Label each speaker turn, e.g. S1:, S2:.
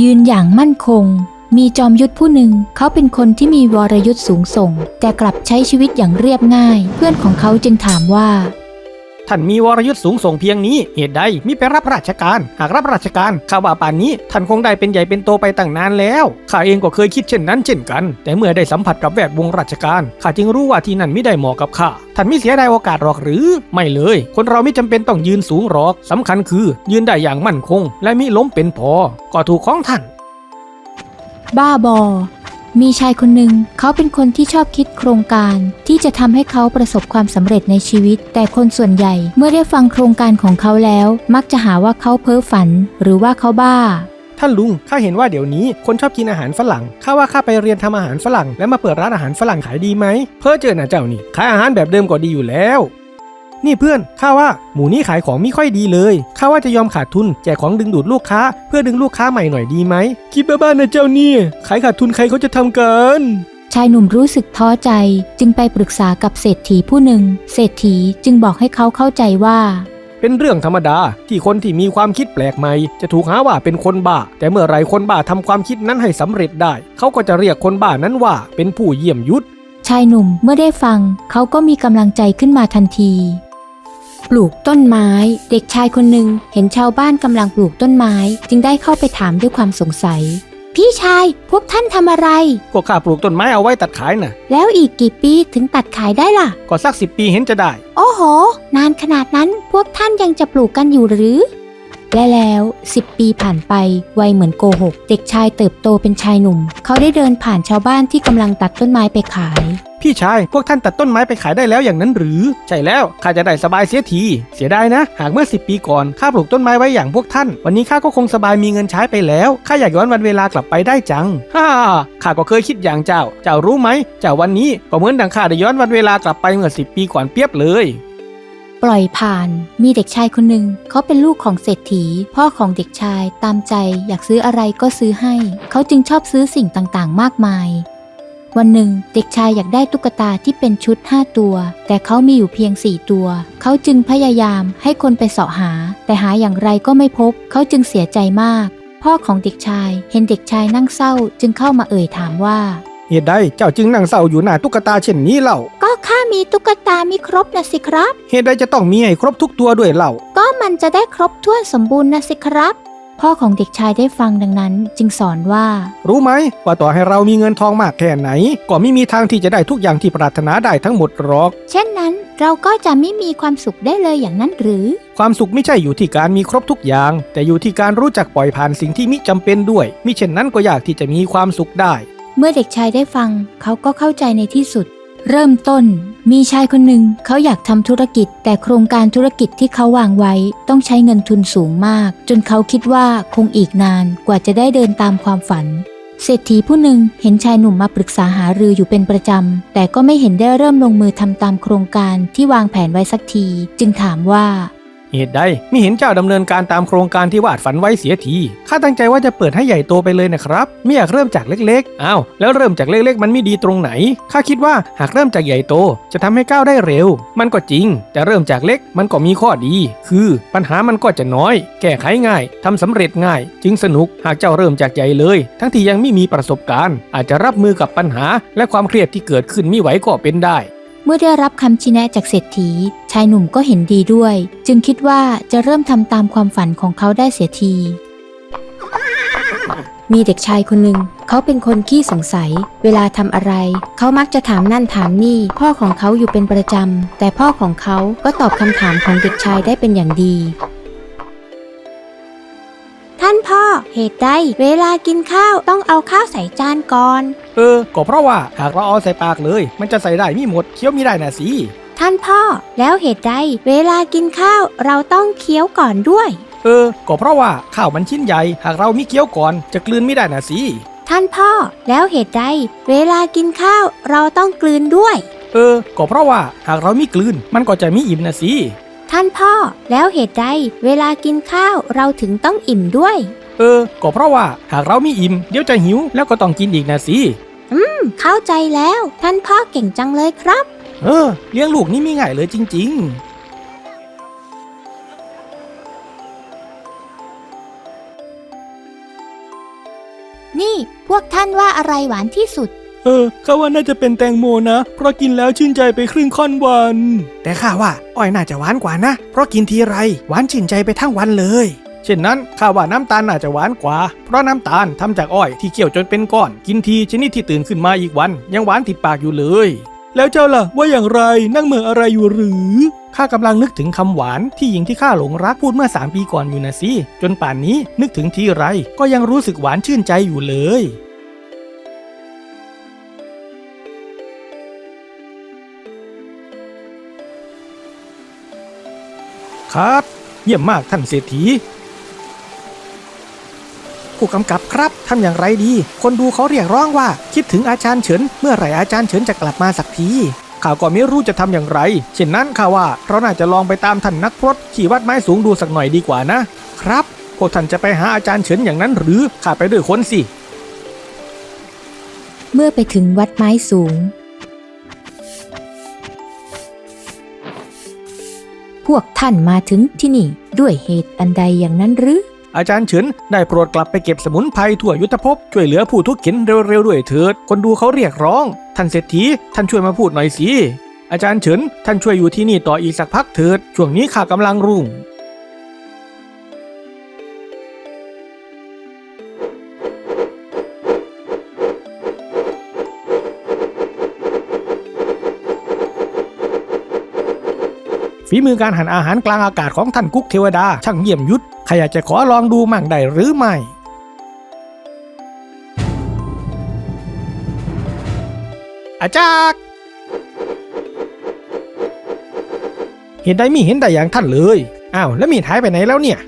S1: ยืนอย่างมั่นคง มีจอมยุทธผู้หนึ่ง เขาเป็นคนที่มีวรยุทธ์สูงส่ง แต่กลับใช้ชีวิตอย่างเรียบง่าย เพื่อนของเขาจึงถามว่า
S2: ท่านมีวรยุทธ์สูงส่งเพียงนี้ เหตุใดมิไปรับราชการ หากรับราชการข้าว่าป่านนี้ ท่านคงได้เป็นใหญ่เป็นโตไปตั้งนานแล้วข้าเองก็เคยคิดเช่นนั้นเช่นกัน แต่เมื่อได้สัมผัสกับแวดวงราชการข้าจึงรู้ว่าที่นั่นไม่ได้เหมาะกับข้าท่านไม่เสียดายโอกาสหรอกหรือ ไม่เลย คนเราไม่จำเป็นต้องยืนสูงหรอกสำคัญคือ ยืนได้อย่างมั่นคง และมิล้มเป็นพอ ก็ถูกของท่าน
S1: บ้าบอ มีชายคนหนึ่งเขาเป็นคนที่ชอบคิดโครงการที่จะทำให้เขาประสบความสำเร็จในชีวิต แต่คนส่วนใหญ่เมื่อได้ฟังโครงการของเขาแล้ว มักจะหาว่าเขาเพ้อฝัน หรือว่าเขาบ้า
S2: ท่านลุง ข้าเห็นว่าเดี๋ยวนี้คนชอบกินอาหารฝรั่ง ข้าว่าข้าไปเรียนทำอาหารฝรั่ง แล้วมาเปิดร้านอาหารฝรั่งขายดีไหม เพ้อเจอหนะเจ้านี่ ขายอาหารแบบเดิมก็ดีอยู่แล้ว นี่เพื่อนข้าว่าหมูนี้ขายของไม่ค่อยดีเลยข้าว่าจะยอมขาดทุนแจกของดึงดูดลูกค้า เพื่อดึงลูกค้าใหม่หน่อยดีไหมคิดบ้าๆนะเจ้านี่ขายขาดทุนใครเขาจะทำกัน
S1: ชายหนุ่มรู้สึกท้อใจ จึงไปปรึกษากับเศรษฐีผู้หนึ่ง เศรษฐีจึงบอกให้เขาเข้าใจว่า
S2: เป็นเรื่องธรรมดาที่คนที่มีความคิดแปลกใหม่ จะถูกหาว่าเป็นคนบ้า แต่เมื่อไรคนบ้าทำความคิดนั้นให้สำเร็จได้ เขาก็จะเรียกคนบ้านั้นว่าเป็นผู้เยี่ยมยุทธ
S1: ชายหนุ่มเมื่อได้ฟัง เขาก็มีกำลังใจขึ้นมาทันทีป ลูกต้นไม้ เด็กชายคนหนึ่งเห็นชาวบ้านกำลังปลูกต้นไม้ จึงได้เข้าไปถามด้วยความสงสัย พี่ชาย พวกท่านทำอะไร
S2: พวกข้าปลูกต้นไม้เอาไว้ตัดขายน่ะ
S1: แล้วอีกกี่ปีถึงตัดขายได้ล่ะ
S2: ก็สักสิบปีเห็นจะได้
S1: โอ้โห นานขนาดนั้นพวกท่านยังจะปลูกกันอยู่หรือ และแล้วสิบปีผ่านไปไวเหมือนโกหก เด็กชายเติบโตเป็นชายหนุ่ม เขาได้เดินผ่านชาวบ้านที่กำลังตัดต้นไม้ไปขาย
S2: พี่ชาย พวกท่านตัดต้นไม้ไปขายได้แล้วอย่างนั้นหรือ ใช่แล้วข้าจะได้สบายเสียที เสียดายนะ หากเมื่อ 10 ปีก่อนข้าปลูกต้นไม้ไว้อย่างพวกท่าน วันนี้ข้าก็คงสบายมีเงินใช้ไปแล้วข้าอยากย้อนวันเวลากลับไปได้จัง ฮ่าข้าก็เคยคิดอย่างเจ้า เจ้ารู้ไหมเจ้าวันนี้ก็เหมือนดังข้าได้ย้อนวันเวลากลับไปเมื่อ 10 ปีก่อนเปียบเลย
S1: ปล่อยผ่าน มีเด็กชายคนหนึ่งเขาเป็นลูกของเศรษฐี พ่อของเด็กชายตามใจอยากซื้ออะไรก็ซื้อให้ เขาจึงชอบซื้อสิ่งต่างๆ มากมาย วันหนึ่ง เด็กชายอยากได้ตุ๊กตาที่เป็นชุด 5 ตัว แต่เขามีอยู่เพียง 4 ตัว เขาจึงพยายามให้คนไปเสาะหา แต่หาอย่างไรก็ไม่พบ เขาจึงเสียใจมาก พ่อของเด็กชายเห็นเด็กชายนั่งเศร้าจึงเข้ามาเอ่ยถามว่า
S2: เหตุใดเจ้าจึงนั่งเศร้าอยู่หน้าตุ๊กตาเช่นนี้เล่า
S1: ข้ามีตุ๊กตามีครบนะสิครับ
S2: เหตุใดจะต้องมีให้ครบทุกตัวด้วยเล่า
S1: ก็มันจะได้ครบถ้วนสมบูรณ์นะสิครับ พ่อของเด็กชายได้ฟังดังนั้นจึงสอนว่า
S2: รู้ไหมว่าต่อให้เรามีเงินทองมากแค่ไหน ก็ไม่มีทางที่จะได้ทุกอย่างที่ปรารถนาได้ทั้งหมดหรอก
S1: เช่นนั้นเราก็จะไม่มีความสุขได้เลยอย่างนั้นหรือ
S2: ความสุขไม่ใช่อยู่ที่การมีครบทุกอย่าง แต่อยู่ที่การรู้จักปล่อยผ่านสิ่งที่มิจำเป็นด้วยมิเช่นนั้นก็ยากที่จะมีความสุขได้
S1: เมื่อเด็กชายได้ฟังเขาก็เข้าใจในที่สุด เริ่มต้น มีชายคนหนึ่งเขาอยากทำธุรกิจ แต่โครงการธุรกิจที่เขาวางไว้ ต้องใช้เงินทุนสูงมาก จนเขาคิดว่าคงอีกนานกว่าจะได้เดินตามความฝัน เศรษฐีผู้หนึ่งเห็นชายหนุ่มมาปรึกษาหารืออยู่เป็นประจำ แต่ก็ไม่เห็นได้เริ่มลงมือทำตามโครงการที่วางแผนไว้สักที จึงถามว่า
S2: เหตุใดไม่เห็นเจ้าดำเนินการตามโครงการที่วาดฝันไว้เสียที ข้าตั้งใจว่าจะเปิดให้ใหญ่โตไปเลยนะครับ ไม่อยากเริ่มจากเล็กๆ อ้าว แล้วเริ่มจากเล็กๆ มันไม่ดีตรงไหน ข้าคิดว่าหากเริ่มจากใหญ่โตจะทำให้ก้าวได้เร็ว มันก็จริง แต่เริ่มจากเล็กมันก็มีข้อดี คือปัญหามันก็จะน้อย แก้ไขง่ายทำสำเร็จง่าย จึงสนุก หากเจ้าเริ่มจากใหญ่เลย ทั้งที่ยังไม่มีประสบการณ์ อาจจะรับมือกับปัญหา และความเครียดที่เกิดขึ้นไม่ไหวก็เป็นได้
S1: เมื่อได้รับคำชี้แนะจากเศรษฐี ชายหนุ่มก็เห็นดีด้วย จึงคิดว่าจะเริ่มทำตามความฝันของเขาได้เสียที มีเด็กชายคนหนึ่ง เขาเป็นคนขี้สงสัย เวลาทำอะไร เขามักจะถามนั่นถามนี่ พ่อของเขาอยู่เป็นประจำ แต่พ่อของเขาก็ตอบคำถามของเด็กชายได้เป็นอย่างดี พ่อ เหตุใดเวลากินข้าวต้องเอาข้าวใส่จานก่อน
S2: เออ ก็เพราะว่าหากเราเอาใส่ปากเลย มันจะใส่ได้ไม่หมดเคี้ยวไม่ได้น่ะสิ
S1: ท่านพ่อ แล้วเหตุใดเวลากินข้าวเราต้องเคี้ยวก่อนด้วย
S2: เออ ก็เพราะว่าข้าวมันชิ้นใหญ่ หากเรามีเคี้ยวก่อนจะกลืนไม่ได้น่ะสิ
S1: ท่านพ่อ แล้วเหตุใดเวลากินข้าวเราต้องกลืนด้วย
S2: เออ ก็เพราะว่าหากเรามีกลืน มันก็จะมีอิ่มน่ะสิ
S1: ท่านพ่อ แล้วเหตุใดเวลากินข้าวเราถึงต้องอิ่มด้วย
S2: เออ ก็เพราะว่าหากเรามีอิ่ม เดี๋ยวจะหิวแล้วก็ต้องกินอีกน่ะสิ
S1: เข้าใจแล้วท่านพ่อเก่งจังเลยครับ
S2: เออ เลี้ยงลูกนี่ไม่ง่ายเลยจริง ๆ
S1: นี่พวกท่านว่าอะไรหวานที่สุด
S2: เออข้าว่าน่าจะเป็นแตงโมนะ เพราะกินแล้วชื่นใจไปครึ่งค่อนวัน แต่ข้าว่าอ้อยน่าจะหวานกว่านะ เพราะกินทีไรหวานชื่นใจไปทั้งวันเลย เช่นนั้นข้าว่าน้ำตาลน่าจะหวานกว่า เพราะน้ำตาลทำจากอ้อยที่เคี่ยวจนเป็นก้อน กินทีชนิดที่ตื่นขึ้นมาอีกวัน ยังหวานติดปากอยู่เลย แล้วเจ้าล่ะ ว่าอย่างไรนั่งเหมืออะไรอยู่หรือข้ากำลังนึกถึงคำหวานที่หญิงที่ข้าหลงรักพูดเมื่อสามปีก่อนอยู่นะสิจนป่านนี้นึกถึงทีไรก็ยังรู้สึกหวานชื่นใจอยู่เลย ครับ เยี่ยมมากท่านเศรษฐี ผู้กำกับครับทำอย่างไรดี คนดูเขาเรียกร้องว่าคิดถึงอาจารย์เฉิน เมื่อไหร่อาจารย์เฉินจะกลับมาสักทีข้าก็ไม่รู้จะทำอย่างไร เช่นนั้นข้าว่าเราน่าจะลองไปตามท่านนักพรตขี่วัดไม้สูงดูสักหน่อยดีกว่านะ ครับพวกท่านจะไปหาอาจารย์เฉินอย่างนั้นหรือข้าไปด้วยคนสิ
S1: เมื่อไปถึงวัดไม้สูง วกท่านมาถึงที่นี่ด้วยเหตุอันใดอย่างนั้นหรือ
S2: อาจารย์เฉินได้โปรดกลับไปเก็บสมุนไพรทั่วยุทธภพช่วยเหลือผู้ทุกข์เข็นเร็วๆด้วยเถิด คนดูเขาเรียกร้อง ท่านเศรษฐีท่านช่วยมาพูดหน่อยสิอาจารย์เฉินท่านช่วยอยู่ที่นี่ต่ออีกสักพักเถิดช่วงนี้ข้ากำลังรุ่ง ฝีมือการหั่นอาหารกลางอากาศของท่านกุ๊กเทวดาช่างเยี่ยมยุทธใครอยากจะขอลองดูมั่งได้หรือไม่อาจารย์เห็นได้มีเห็นได้อย่างท่านเลย อ้าวแล้วมีดหายไปไหนแล้วเนี่ย